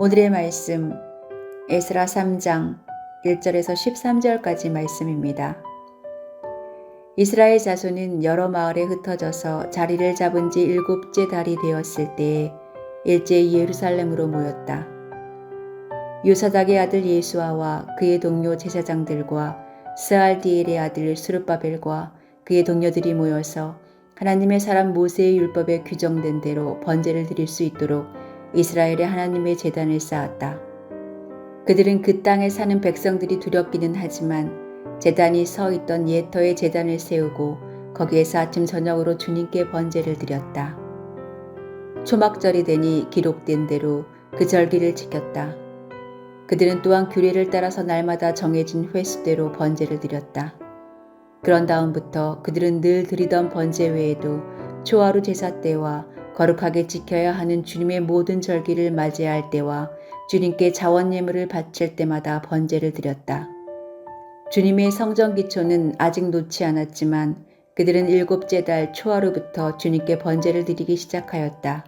오늘의 말씀 에스라 3장 1절에서 13절까지 말씀입니다. 이스라엘 자손은 여러 마을에 흩어져서 자리를 잡은 지 일곱째 달이 되었을 때에 일제히 예루살렘으로 모였다. 요사닥의 아들 예수아와 그의 동료 제사장들과 스알디엘의 아들 수르바벨과 그의 동료들이 모여서 하나님의 사람 모세의 율법에 규정된 대로 번제를 드릴 수 있도록 이스라엘의 하나님의 재단을 쌓았다. 그들은 그 땅에 사는 백성들이 두렵기는 하지만 재단이 서 있던 예터의 재단을 세우고 거기에서 아침 저녁으로 주님께 번제를 드렸다. 초막절이 되니 기록된 대로 그 절기를 지켰다. 그들은 또한 규례를 따라서 날마다 정해진 횟수대로 번제를 드렸다. 그런 다음부터 그들은 늘 드리던 번제 외에도 초하루 제사 때와 거룩하게 지켜야 하는 주님의 모든 절기를 맞이할 때와 주님께 자원 예물을 바칠 때마다 번제를 드렸다. 주님의 성전 기초는 아직 놓지 않았지만 그들은 일곱째 달 초하루부터 주님께 번제를 드리기 시작하였다.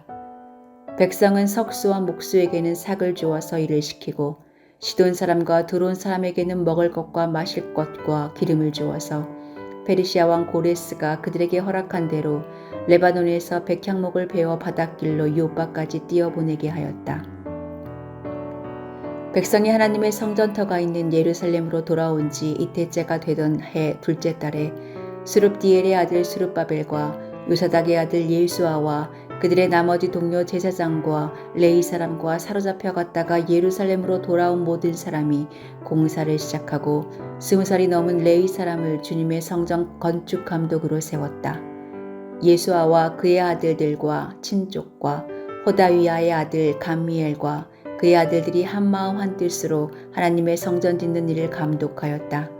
백성은 석수와 목수에게는 삭을 주어서 일을 시키고 시돈 사람과 드론 사람에게는 먹을 것과 마실 것과 기름을 주어서 페르시아 왕 고레스가 그들에게 허락한 대로 레바논에서 백향목을 베어 바닷길로 요바까지 띄어보내게 하였다. 백성이 하나님의 성전터가 있는 예루살렘으로 돌아온 지 이태째가 되던 해 둘째 달에 수룹디엘의 아들 수룹바벨과 요사닥의 아들 예수아와 그들의 나머지 동료 제사장과 레이 사람과 사로잡혀 갔다가 예루살렘으로 돌아온 모든 사람이 공사를 시작하고 스무 살이 넘은 레이 사람을 주님의 성전 건축 감독으로 세웠다. 예수아와 그의 아들들과 친족과 호다위아의 아들 감미엘과 그의 아들들이 한마음 한뜻으로 하나님의 성전 짓는 일을 감독하였다.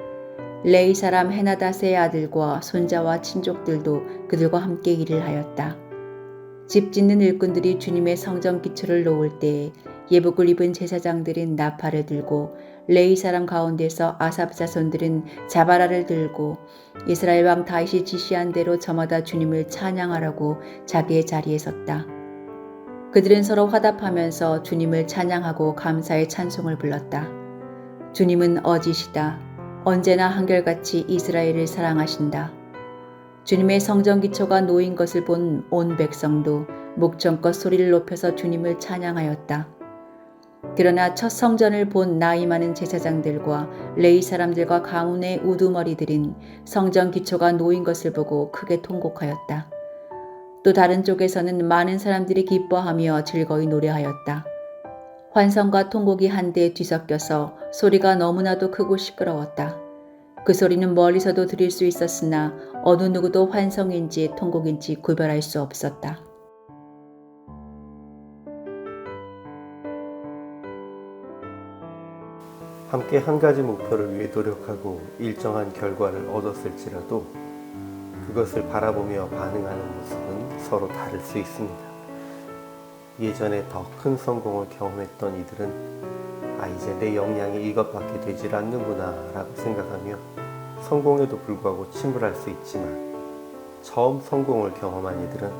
레이 사람 헤나다스의 아들과 손자와 친족들도 그들과 함께 일을 하였다. 집 짓는 일꾼들이 주님의 성전 기초를 놓을 때에 예복을 입은 제사장들은 나팔을 들고 레이 사람 가운데서 아삽 자손들은 자바라를 들고 이스라엘 왕 다윗이 지시한 대로 저마다 주님을 찬양하라고 자기의 자리에 섰다. 그들은 서로 화답하면서 주님을 찬양하고 감사의 찬송을 불렀다. 주님은 어지시다. 언제나 한결같이 이스라엘을 사랑하신다. 주님의 성전 기초가 놓인 것을 본 온 백성도 목청껏 소리를 높여서 주님을 찬양하였다. 그러나 첫 성전을 본 나이 많은 제사장들과 레이 사람들과 가문의 우두머리들은 성전 기초가 놓인 것을 보고 크게 통곡하였다. 또 다른 쪽에서는 많은 사람들이 기뻐하며 즐거이 노래하였다. 환성과 통곡이 한데 뒤섞여서 소리가 너무나도 크고 시끄러웠다. 그 소리는 멀리서도 들을 수 있었으나 어느 누구도 환성인지 통곡인지 구별할 수 없었다. 함께 한 가지 목표를 위해 노력하고 일정한 결과를 얻었을지라도 그것을 바라보며 반응하는 모습은 서로 다를 수 있습니다. 예전에 더 큰 성공을 경험했던 이들은 아 이제 내 역량이 이것밖에 되질 않는구나 라고 생각하며 성공에도 불구하고 침울할 수 있지만 처음 성공을 경험한 이들은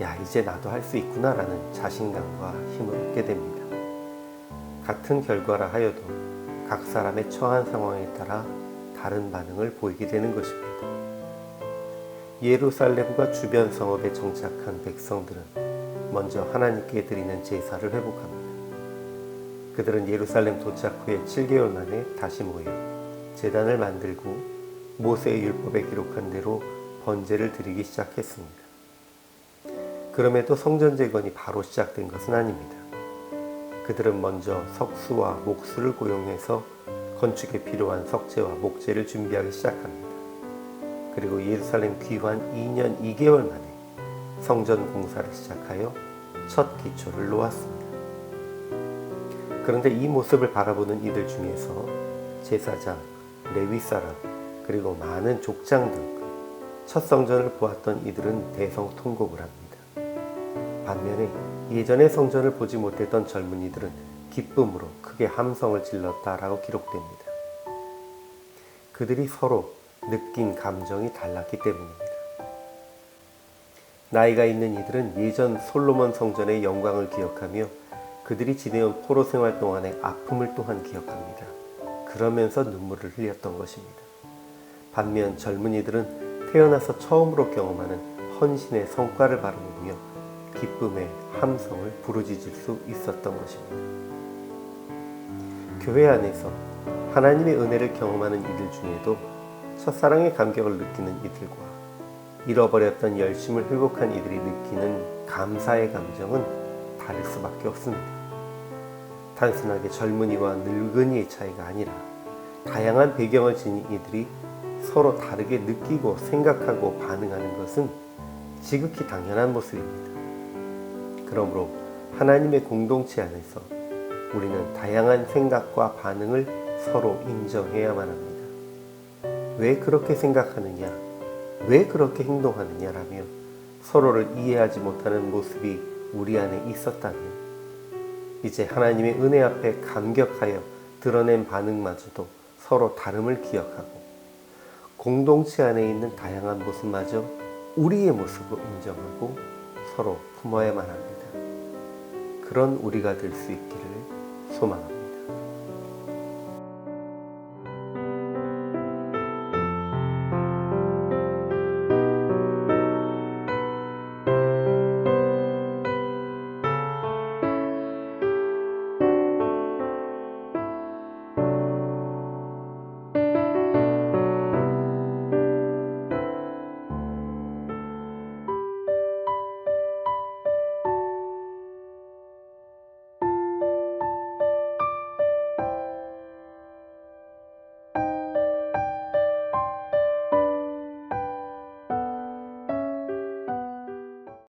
야 이제 나도 할 수 있구나 라는 자신감과 힘을 얻게 됩니다. 같은 결과라 하여도 각 사람의 처한 상황에 따라 다른 반응을 보이게 되는 것입니다. 예루살렘과 주변 성읍에 정착한 백성들은 먼저 하나님께 드리는 제사를 회복합니다. 그들은 예루살렘 도착 후에 7개월 만에 다시 모여 제단을 만들고 모세의 율법에 기록한 대로 번제를 드리기 시작했습니다. 그럼에도 성전 재건이 바로 시작된 것은 아닙니다. 그들은 먼저 석수와 목수를 고용해서 건축에 필요한 석재와 목재를 준비하기 시작합니다. 그리고 예루살렘 귀환 2년 2개월 만에 성전 공사를 시작하여 첫 기초를 놓았습니다. 그런데 이 모습을 바라보는 이들 중에서 제사장, 레위 사람, 그리고 많은 족장 등 첫 성전을 보았던 이들은 대성 통곡을 합니다. 반면에 예전의 성전을 보지 못했던 젊은이들은 기쁨으로 크게 함성을 질렀다라고 기록됩니다. 그들이 서로 느낀 감정이 달랐기 때문입니다. 나이가 있는 이들은 예전 솔로몬 성전의 영광을 기억하며 그들이 지내온 포로 생활 동안의 아픔을 또한 기억합니다. 그러면서 눈물을 흘렸던 것입니다. 반면 젊은이들은 태어나서 처음으로 경험하는 헌신의 성과를 바라보며 기쁨의 함성을 부르짖을 수 있었던 것입니다. 교회 안에서 하나님의 은혜를 경험하는 이들 중에도 첫사랑의 감격을 느끼는 이들과 잃어버렸던 열심을 회복한 이들이 느끼는 감사의 감정은 다를 수밖에 없습니다. 단순하게 젊은이와 늙은이의 차이가 아니라 다양한 배경을 지닌 이들이 서로 다르게 느끼고 생각하고 반응하는 것은 지극히 당연한 모습입니다. 그러므로 하나님의 공동체 안에서 우리는 다양한 생각과 반응을 서로 인정해야만 합니다. 왜 그렇게 생각하느냐, 왜 그렇게 행동하느냐라며 서로를 이해하지 못하는 모습이 우리 안에 있었다면 이제 하나님의 은혜 앞에 감격하여 드러낸 반응마저도 서로 다름을 기억하고 공동체 안에 있는 다양한 모습마저 우리의 모습으로 인정하고 서로 품어야만 합니다. 그런 우리가 될 수 있기를 소망합니다.